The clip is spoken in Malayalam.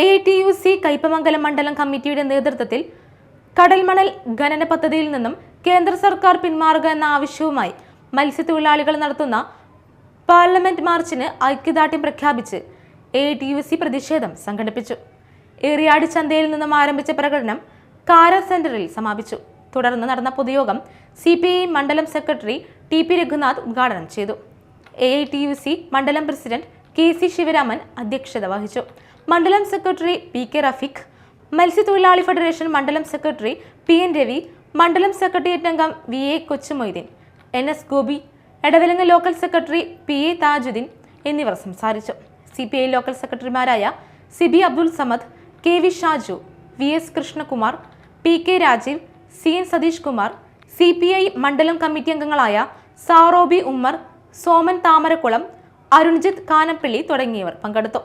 A T U C Kaipamangalam മണ്ഡലം കമ്മിറ്റിയുടെ നേതൃത്വത്തിൽ കടൽമണൽ ഖനന പദ്ധതിയിൽ നിന്നും കേന്ദ്ര സർക്കാർ പിന്മാറുക എന്ന ആവശ്യവുമായി മത്സ്യത്തൊഴിലാളികൾ നടത്തുന്ന പാർലമെന്റ് മാർച്ചിന് ഐക്യദാർഢ്യം പ്രഖ്യാപിച്ച് എ ടി യു സി പ്രതിഷേധം സംഘടിപ്പിച്ചു. ഏറിയാട് ചന്തയിൽ നിന്നും ആരംഭിച്ച പ്രകടനം കാര സെന്ററിൽ സമാപിച്ചു. തുടർന്ന് നടന്ന പൊതുയോഗം സി പി ഐ മണ്ഡലം സെക്രട്ടറി ടി പി രഘുനാഥ് ഉദ്ഘാടനം ചെയ്തു. എ ടി യു സി മണ്ഡലം പ്രസിഡന്റ് കെ സി ശിവരാമൻ അധ്യക്ഷത വഹിച്ചു. മണ്ഡലം സെക്രട്ടറി പി കെ റഫീഖ് മത്സ്യത്തൊഴിലാളി ഫെഡറേഷൻ മണ്ഡലം സെക്രട്ടറി പി എൻ രവി മണ്ഡലം സെക്രട്ടേറിയറ്റ് അംഗം V A Kochumoideen N S Gopi Edavilangu local secretary P A Thajudheen എന്നിവർ സംസാരിച്ചു. സി പി ഐ ലോക്കൽ സെക്രട്ടറിമാരായ CB Abdul Samad K V Shaju V S Krishnakumar P K Rajeev C N Satheesh Kumar C P I മണ്ഡലം കമ്മിറ്റി അംഗങ്ങളായ സാറോബി ഉമ്മർ സോമൻ താമരക്കുളം അരുൺജിത്ത് കാനപ്പിള്ളി തുടങ്ങിയവർ പങ്കെടുത്തു